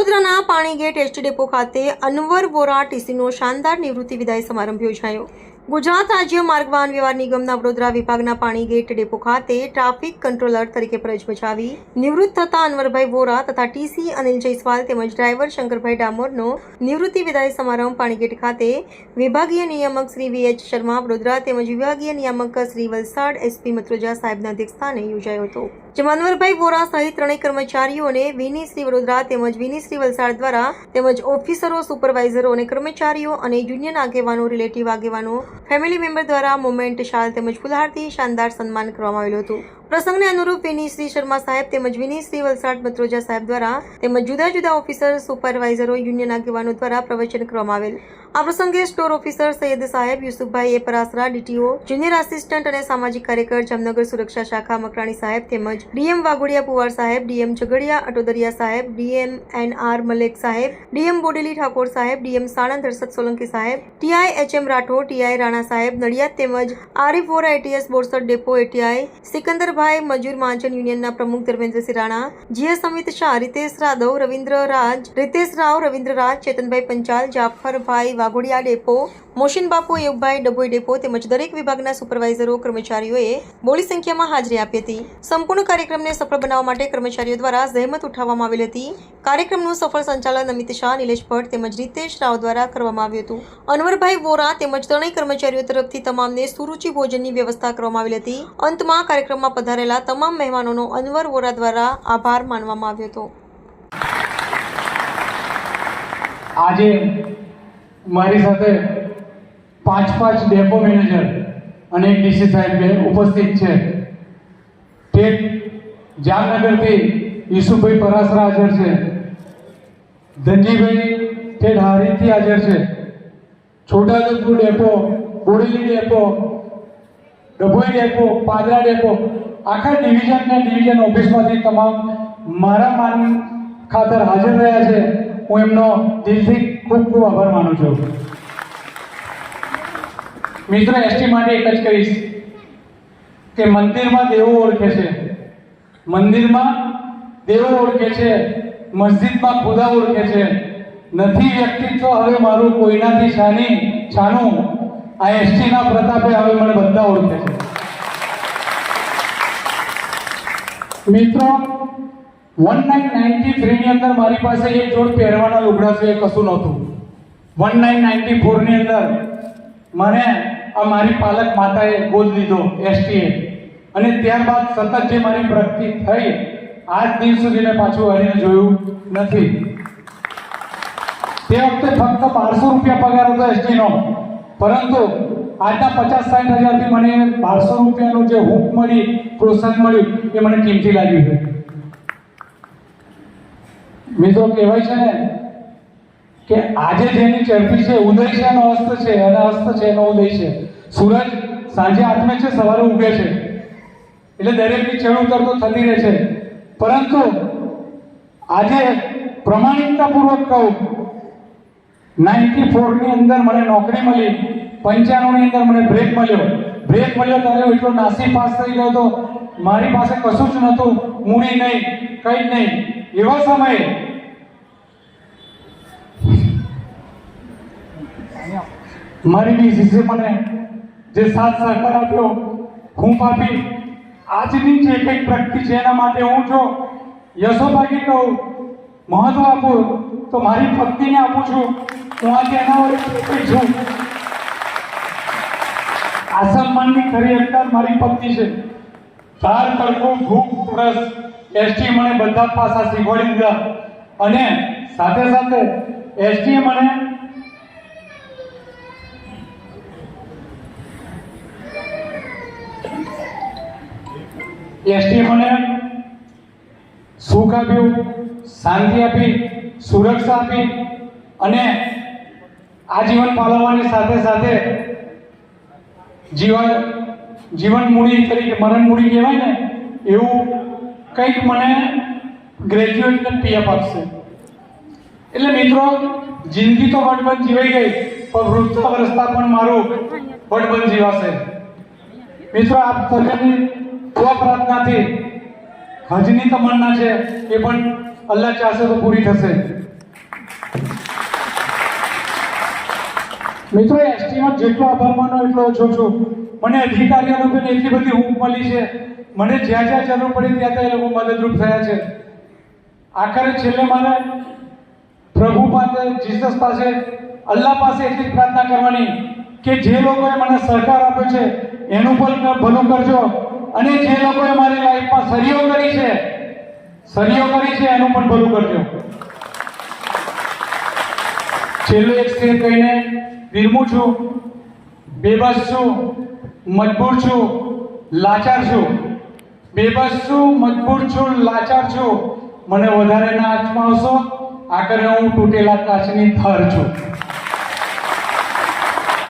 વડોદરાના Panigate ST depot ખાતે અનવર વોરા ટીસીનો શાનદાર નિવૃત્તિ વિદાય સમારંભ યોજાયો. ગુજરાત રાજ્ય માર્ગ વાહન વ્યવહાર નિગમના વડોદરા વિભાગના પાણીગેટ ડેપો ખાતે ટ્રાફિક કંટ્રોલર તરીકે ફરજ બજાવી નિવૃત્ત થતા અનવરભાઈ વોરા તથા ટીસી અનિલ જયસ્વાલ તેમજ ડ્રાઈવર શંકરભાઈ ડામોરનો નિવૃત્તિ વિદાય સમારંભ પાણીગેટ ખાતે વિભાગીય નિયામક શ્રી વી એચ શર્મા, વડોદરા તેમજ વિભાગીય નિયામક શ્રી વલસાડ એસપી મત્રોજા સાહેબના અધ્યક્ષસ્થાને યોજાયો હતો. જેમાં અનવરભાઈ વોરા સહિત ત્રણેય કર્મચારીઓને વિની શ્રી વડોદરા તેમજ વિની શ્રી વલસાડ દ્વારા તેમજ ઓફિસરો સુપરવાઇઝરો અને કર્મચારીઓ અને યુનિયન આગેવાનો રિલેટિવ આગેવાનો ફેમિલી મેમ્બર દ્વારા મોમેન્ટ શાલ તેમજ ફુલહારથી શાનદાર સન્માન કરવામાં આવ્યું હતું. પ્રસંગને અનુરૂપ વિની શ્રી શર્મા સાહેબ તેમજ વિની શ્રી વલસાડ મત્રોજા સાહેબ દ્વારા તેમજ જુદા જુદા ઓફિસર, સુપરવાઇઝરો, યુનિયન આગેવાનો દ્વારા પ્રવચન કરવામાં આવેલ. આ પ્રસંગે સ્ટોર ઓફિસર સૈયદ સાહેબ યુસુફભાઈ એ પરાસરા, ડીટીઓ, જુનિયર આસિસ્ટન્ટ અને સામાજિક કાર્યકર, જામનગર સુરક્ષા શાખા મકરાણી સાહેબ તેમજ ડીએમ વાઘોડિયા પુવાર સાહેબ, ડીએમ ઝઘડિયા અટોદરિયા સાહેબ, ડીએમ એન આર મલેક સાહેબ, ડીએમ બોડેલી ઠાકોર સાહેબ, ડીએમ સાણંદ હર્ષદ સોલંકી સાહેબ, TI H M Rathod, TI Rana સાહેબ, નડિયાદ તેમજ Arif Vora ATS Borsad depot ATI Sikandarbhai મજૂર મહાજન યુનિયનના પ્રમુખ ધર્મેન્દ્રસિંહ રાણા, જીએસ અમિત શાહ, રીતેશ રાદવ રવિન્દ્ર રાજ રીતેશ રાવ રવિન્દ્ર રાજ ચેતનભાઈ પંચાલ, જાફરભાઈ વાઘોડિયા ડેપો મોશીન બાપુ એવભાઈ ડભોઈ ડેપો તેમજ દરેક વિભાગના સુપરવાઇઝરો, કર્મચારીઓએ બોલી સંખ્યામાં હાજરી આપી હતી. સંપૂર્ણ કાર્યક્રમને સફળ બનાવવા માટે કર્મચારીઓ દ્વારા જહેમત ઉઠાવવામાં આવેલી હતી. કાર્યક્રમનું સફળ સંચાલન અમિત શાહ, નિલેશ ભટ્ટ તેમજ રીતેશ રાવ દ્વારા કરવામાં આવ્યું હતું. અનવરભાઈ વોરા તેમજ ત્રણેય કર્મચારીઓ તરફથી તમામને સુરુચિ ભોજનની વ્યવસ્થા કરવામાં આવેલી હતી. અંતમાં કાર્યક્રમમાં પધારેલા તમામ મહેમાનોનો અનવર વોરા દ્વારા આભાર માનવામાં આવ્યો હતો. આજે મારી સાથે પાંચ પાંચ ડેપો મેનેજર અને એક ડીસી સાહેબ ઉપસ્થિત છે. તે જામનગરથી ઈસુભાઈ પરાસરા હાજર છે. ધનજીભાઈ ઠેઠ હારીથી હાજર છે. Chhota Udepur depot, Bodeli depot, Dabhoi depot, Padra depot, આખા ડિવિઝન ને ડિવિઝન ઓફિસમાંથી તમામ મારા માન ખાતર હાજર રહ્યા છે. હું એમનો દિલથી ખૂબ ખૂબ આભાર માનું છું. મિત્રો એસટી માટે એક જ કહીશ કે મંદિરમાં દેવો ઓળખે છે. મંદિરમાં દેવો ઓળખે છે, મસ્જિદમાં ખુદા ઓળખે છે. નથી વ્યક્તિત્વ હવે મારું કોઈનાથી છાની, છાનું. આ એસટીના પ્રતાપે હવે મને બધા ઓળખે છે. મિત્રો વન નાઇન નાઇન્ટી થ્રીની અંદર મારી પાસે એક જોડ પહેરવાના લુગડા છે, એ કશું નહોતું. વન નાઇન નાઇન્ટી ફોરની અંદર મને આ મારી પાલક માતાએ ગોદ લીધો એસટીએ અને ત્યારબાદ સતત જે મારી પ્રગતિ થઈ, આજ દિન સુધી મેં પાછું હરીને જોયું નથી. તે વખતે ફક્ત બારસો રૂપિયા પગાર હતો એસટીનો પરંતુ આજના પચાસ સાઠ હજારથી મને બારસો રૂપિયાનું જે હૂંફ મળી, પ્રોત્સાહન મળ્યું, એ મને કિંમતી લાગ્યું છે. મિત્રો, કહેવાય છે ને કે આજે જેની ચડતી છે, ઉદય છે, એનો અસ્ત છે અને અસ્ત છે, એનો ઉદય છે. સૂરજ સાંજે આત્મે છે સવારે ઉગે છે. એટલે દરેકની ચડ કરતો થતી રહે છે. પરંતુ આજે પ્રમાણિકતાપૂર્વક કહું, નાઇન્ટી ફોરની અંદર મને નોકરી મળી, પંચાણુંની અંદર મને બ્રેક મળ્યો. બ્રેક મળ્યો ત્યારે એટલો નાસી પાસ થઈ ગયો હતો. મારી પાસે કશું જ નહોતું. મૂડી નહીં, કંઈ જ નહીં. એવા સમયે મારી ડીસીસી મને જે સાથ સહકાર આપ્યો, હું પાપી. આજની જે કંઈક પ્રગતિ છે એના માટે હું જો યશોભાગી કહું, મહત્વ આપું, તો મારી ભક્તિને આપું છું. હું આજે એના વડે છું. આ સન્માનની ખરી હકદાર મારી ભક્તિ છે. ચાર તડકો ભૂખ રસ એસટી મને બધા પાસા શીખવાડી દીધા. અને સાથે સાથે એસટી મને એસટી મને સુખ આપ્યું, શાંતિ આપી, સુરક્ષા આપી અને આજીવન પાલવવાની સાથે સાથે જીવન જીવન મૂડી તરીકે મરણ મૂડી કહેવાય ને, એવું કંઈક મને ગ્રેજ્યુએટને પીએફ આપશે. એટલે મિત્રો, જિંદગી તો વડબંધ જીવાઈ ગઈ, પણ વૃદ્ધાવસ્થા પણ મારું વડબંધ જીવાશે. મિત્રો, આપ પ્રાર્થનાથી હજની તમન્ના છે, એ પણ અલ્લાહ ચાહશે તો પૂરી થશે. મિત્રો, એસટીમાં જેટલો આભાર માનો એટલો ઓછો છું. મને અધિકારીઓનો પણ એટલી બધી ઊંઘ મળી છે. મને જ્યાં જ્યાં જરૂર પડી ત્યાં ત્યાં એ લોકો મદદરૂપ થયા છે. આખરે છેલ્લે મારે પ્રભુ પાસે, જીસસ પાસે, અલ્લાહ પાસે એટલી પ્રાર્થના કરવાની કે જે લોકોએ મને સહકાર આપ્યો છે, એનું પણ ભલું કરજો. અને જે લોકોએ મારી લાઈફમાં સરીઓ કરી છે સહીઓ કરી છે, એનું પણ ભલું કરજો. છેલ્લું એક સ્થિર કહીને વિરમું છું, બેબસ છું, મજબૂર છું, લાચાર છું. બેબસ છું, મજબૂર છું, લાચાર છું. મને વધારે ના અજમાવશો આખરે હું તૂટેલા કાચની થર છું.